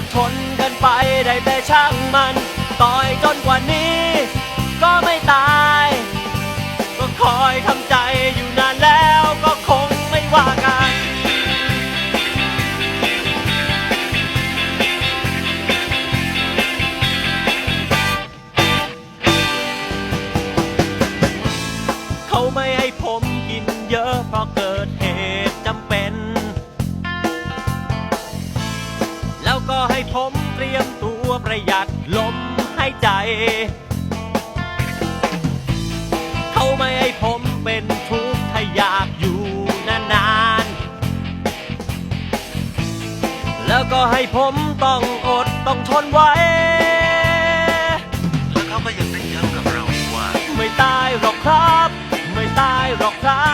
ดทนกันไปได้แต่ช่างมัน ต่อยจนกว่านี้ ก็ไม่ตาย ก็คอยทำ ก็ให้ผมเตรียมตัวประหยัดลมหายใจ เขาไม่ให้ผมเป็นทุกข์ถ้าอยากอยู่นานๆ แล้วก็ให้ผมต้องอดต้องทนไว้ แล้วเขาก็ยังได้ย้ำกับเราอีกว่า ไม่ตายหรอกครับ ไม่ตายหรอกครั